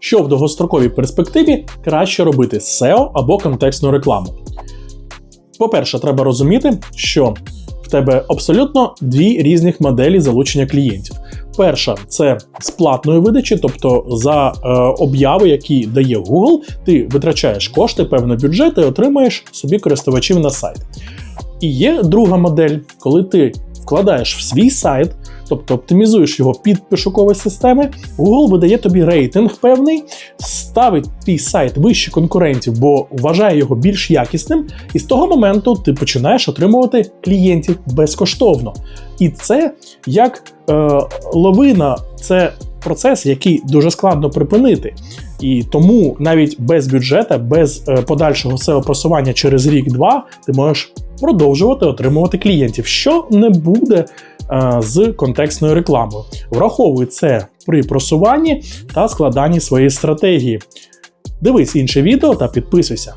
Що в довгостроковій перспективі краще робити SEO або контекстну рекламу? По-перше, треба розуміти, що в тебе абсолютно дві різних моделі залучення клієнтів. Перша це з платної видачі, тобто за е, обяви, які дає Google, ти витрачаєш кошти, певний бюджет і отримаєш собі користувачів на сайт. І є друга модель, коли ти вкладаєш в свій сайт, тобто оптимізуєш його під пошукові системи, Google видає тобі рейтинг певний, ставить твій сайт вище конкурентів, бо вважає його більш якісним, і з того моменту ти починаєш отримувати клієнтів безкоштовно. І це як е, лавина, це процес, який дуже складно припинити. І тому навіть без бюджета, без е, подальшого SEO просування через рік-два, ти можеш продовжувати отримувати клієнтів, що не буде з контекстною рекламою. Враховуй це при просуванні та складанні своєї стратегії. Дивись інше відео та підписуйся.